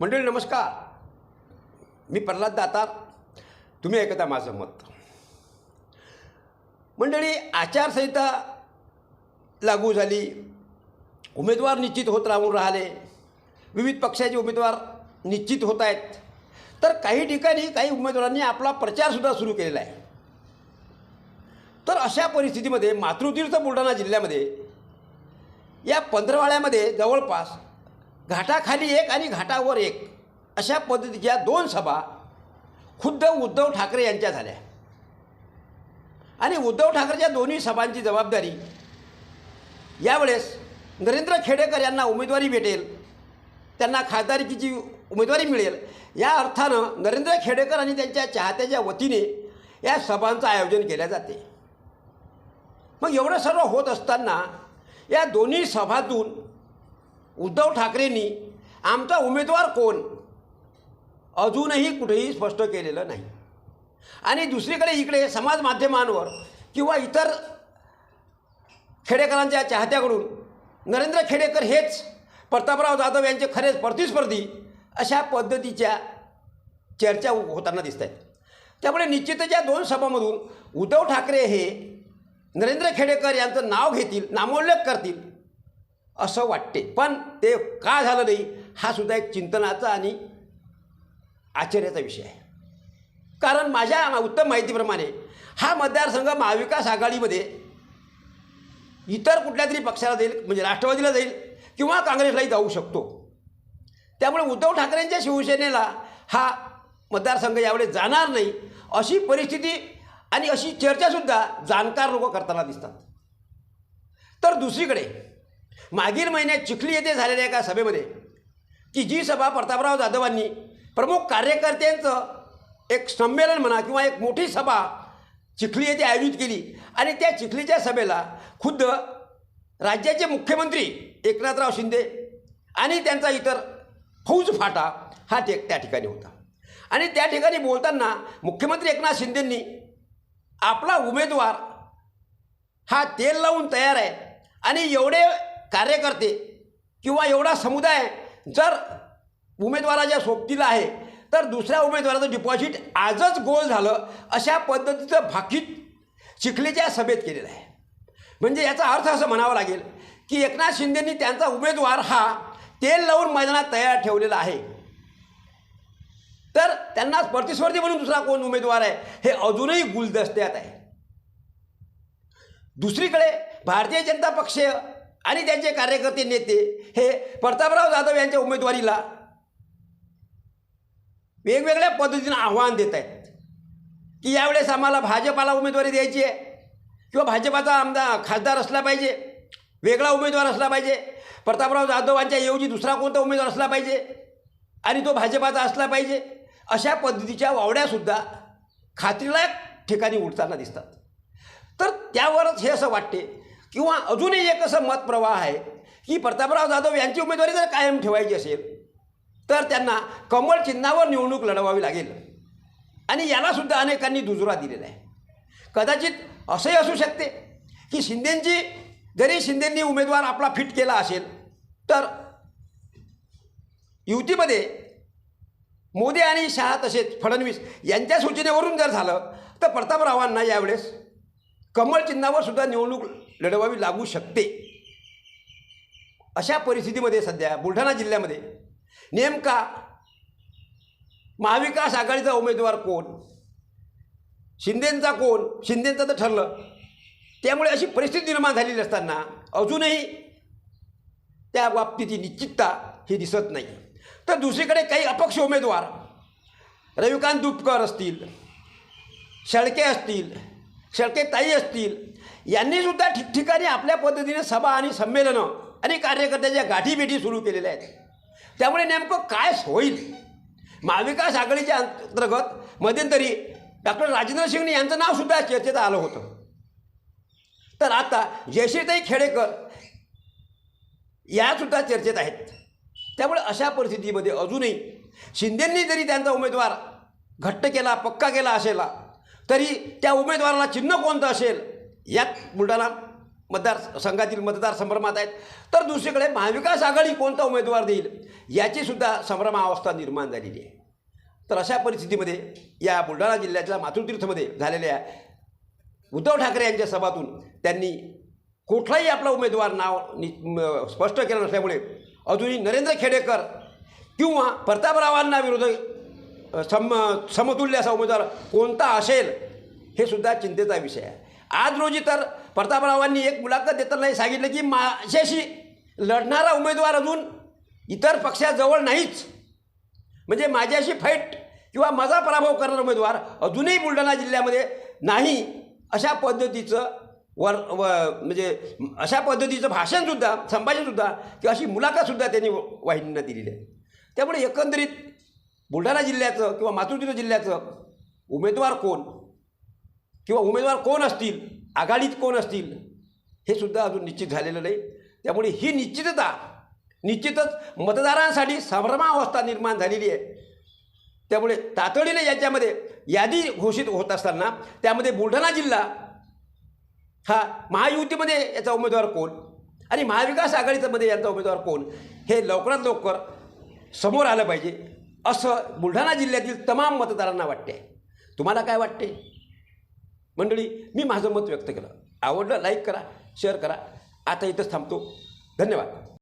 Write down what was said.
मंडळी नमस्कार. मी प्रल्हाद दातार. तुम्ही ऐकता माझं मत. मंडळी आचारसंहिता लागू झाली. उमेदवार निश्चित होत राहून राहिले. विविध पक्षाचे उमेदवार निश्चित होत आहेत. तर काही ठिकाणी काही उमेदवारांनी आपला प्रचारसुद्धा सुरू केलेला आहे. तर अशा परिस्थितीमध्ये मातृतीर्थ बुलढाणा जिल्ह्यामध्ये या पंधरवाड्यामध्ये जवळपास घाटाखाली एक आणि घाटावर एक. अशा पद्धतीच्या दोन सभा खुद्द उद्धव ठाकरे यांच्या झाल्या. आणि उद्धव ठाकरेच्या दोन्ही सभांची जबाबदारी यावेळेस नरेंद्र खेडेकर यांना उमेदवारी भेटेल त्यांना खासदारकीची उमेदवारी मिळेल या अर्थानं नरेंद्र खेडेकर आणि त्यांच्या चाहत्याच्या वतीने या सभांचं आयोजन केलं जाते. मग एवढं सर्व होत असताना या दोन्ही सभातून उद्धव ठाकरेंनी आमचा उमेदवार कोण? अजूनही कुठेही स्पष्ट केलेलं नाही. आणि दुसरीकडे इकडे समाज माध्यमांवर किंवा इतर खेडेकरांच्या चाहत्याकडून नरेंद्र खेडेकर हेच प्रतापराव जाधव यांचे खरेच प्रतिस्पर्धी अशा पद्धतीच्या चर्चा होताना दिसत आहेत त्यामुळे निश्चितच या दोन सभामधून उद्धव ठाकरे हे नरेंद्र खेडेकर यांचं नाव घेतील नामोल्लेख करतील असं वाटते. पण ते का झालं नाही हा सुद्धा एक चिंतनाचा आणि आश्चर्याचा विषय आहे. कारण माझ्या उत्तम माहितीप्रमाणे हा मतदारसंघ महाविकास आघाडीमध्ये इतर कुठल्या तरी पक्षाला जाईल म्हणजे राष्ट्रवादीला जाईल किंवा काँग्रेसलाही जाऊ शकतो. त्यामुळे उद्धव ठाकरेंच्या शिवसेनेला हा मतदारसंघ यावेळेस जाणार नाही अशी परिस्थिती आणि अशी चर्चासुद्धा जाणकार लोक करताना दिसतात. तर दुसरीकडे मागील महिन्यात चिखली येथे झालेल्या एका सभेमध्ये की जी सभा प्रतापराव जाधवांनी प्रमुख कार्यकर्त्यांचं एक संमेलन म्हणा किंवा एक मोठी सभा चिखली येथे आयोजित केली. आणि त्या चिखलीच्या सभेला खुद्द राज्याचे मुख्यमंत्री एकनाथराव शिंदे आणि त्यांचा इतर फौज फाटा हा ते त्या ठिकाणी होता. आणि त्या ठिकाणी बोलताना मुख्यमंत्री एकनाथ शिंदेंनी आपला उमेदवार हा तेल लावून तयार आहे. आणि एवढे कार्यकर्ते किंवा एवढा समुदाय जर उमेदवाराच्या सोबतीला आहे तर दुसऱ्या उमेदवाराचं डिपॉझिट आजच गोल झालं अशा पद्धतीचं भाकीत चिखलीच्या सभेत केलेलं आहे. म्हणजे याचा अर्थ असं म्हणावा लागेल की एकनाथ शिंदेंनी त्यांचा उमेदवार हा तेल लावून मैदानात तयार ठेवलेला आहे. तर त्यांना प्रतिस्पर्धी म्हणून दुसरा कोण उमेदवार आहे हे अजूनही गुलदस्त्यात आहे. दुसरीकडे भारतीय जनता पक्ष आणि त्यांचे कार्यकर्ते नेते हे प्रतापराव जाधव यांच्या उमेदवारीला वेगवेगळ्या पद्धतीनं आव्हान देत आहेत. की यावेळेस आम्हाला भाजपाला उमेदवारी द्यायची आहे किंवा भाजपाचा आमदार खासदार असला पाहिजे वेगळा उमेदवार असला पाहिजे प्रतापराव जाधवांच्या ऐवजी दुसरा कोणता उमेदवार असला पाहिजे आणि तो भाजपाचा असला पाहिजे अशा पद्धतीच्या वावड्यासुद्धा खात्रीलायक ठिकाणी उठताना दिसतात. तर त्यावरच हे असं वाटते किंवा अजूनही एक असं मत प्रवाह आहे की प्रतापराव जाधव यांची उमेदवारी जर कायम ठेवायची असेल तर त्यांना कमळ चिन्हावर निवडणूक लढवावी लागेल. आणि यालासुद्धा अनेकांनी दुजोरा दिलेला आहे. कदाचित असंही असू शकते की शिंदेंची जरी शिंदेंनी उमेदवार आपला फिट केला असेल तर युतीमध्ये मोदी आणि शहा तसेच फडणवीस यांच्या सूचनेवरून जर झालं तर प्रतापरावांना यावेळेस कमळ चिन्हावर सुद्धा निवडणूक लढवावी लागू शकते. अशा परिस्थितीमध्ये सध्या बुलढाणा जिल्ह्यामध्ये नेमका महाविकास आघाडीचा उमेदवार कोण शिंदेंचा कोण शिंदेंचं तर ठरलं. त्यामुळे अशी परिस्थिती निर्माण झालेली असताना अजूनही त्या बाबतीची निश्चितता ही दिसत नाही. तर दुसरीकडे काही अपक्ष उमेदवार रविकांत दुपकर असतील शेळके असतील शेळके ताई असतील यांनीसुद्धा ठिकठिकाणी आपल्या पद्धतीने सभा आणि संमेलनं आणि कार्यकर्त्याच्या गाठीभेटी सुरू केलेल्या आहेत. त्यामुळे नेमकं काय होईल? महाविकास आघाडीच्या अंतर्गत मध्यंतरी डॉक्टर राजेंद्र शिंगणे यांचं नावसुद्धा चर्चेत आलं होतं. तर आता जयश्रीताई खेडेकर यासुद्धा चर्चेत आहेत. त्यामुळे अशा परिस्थितीमध्ये अजूनही शिंदेंनी जरी त्यांचा उमेदवार घट्ट केला पक्का केला असेला तरी त्या उमेदवाराला चिन्ह कोणतं असेल? यात बुलढाणा मतदारसंघातील मतदार संभ्रमात आहेत. तर दुसरीकडे महाविकास आघाडी कोणता उमेदवार देईल? याचीसुद्धा संभ्रमावस्था निर्माण झालेली आहे. तर अशा परिस्थितीमध्ये या बुलढाणा जिल्ह्याच्या मातृतीर्थमध्ये झालेल्या उद्धव ठाकरे यांच्या सभातून त्यांनी कुठलाही आपला उमेदवार नाव नि स्पष्ट केलं नसल्यामुळे अजूनही नरेंद्र खेडेकर किंवा प्रतापरावांना विरोध सम समतुल्य असा उमेदवार कोणता असेल हे सुद्धा चिंतेचा विषय आहे. आज रोजी तर प्रतापरावांनी एक मुलाखत देताना सांगितलं की माझ्याशी लढणारा उमेदवार अजून इतर पक्षाजवळ नाहीच. म्हणजे माझ्याशी फाईट किंवा माझा पराभव करणारा उमेदवार अजूनही बुलढाणा जिल्ह्यामध्ये नाही. अशा पद्धतीचं वर व म्हणजे अशा पद्धतीचं भाषणसुद्धा संभाषणसुद्धा किंवा अशी मुलाखतसुद्धा त्यांनी वाहिनींना दिलेली आहे. त्यामुळे एकंदरीत बुलढाणा जिल्ह्याचं किंवा मातृतीर्थ जिल्ह्याचं उमेदवार कोण? किंवा उमेदवार कोण असतील? आघाडीत कोण असतील? हे सुद्धा अजून निश्चित झालेलं नाही. त्यामुळे ही निश्चितता निश्चितच मतदारांसाठी संभ्रमावस्था निर्माण झालेली आहे. त्यामुळे तातडीने याच्यामध्ये यादी घोषित होत असताना त्यामध्ये बुलढाणा जिल्हा हा महायुतीमध्ये याचा उमेदवार कोण? आणि महाविकास आघाडीमध्ये यांचा उमेदवार कोण? हे लवकरात लवकर समोर आलं पाहिजे. असं बुलढाणा जिल्ह्यातील तमाम मतदारांना वाटते तुम्हाला काय वाटते मंडळी मी माझं मत व्यक्त केलं. आवडलं लाईक करा शेअर करा. आता इथंच थांबतो. धन्यवाद.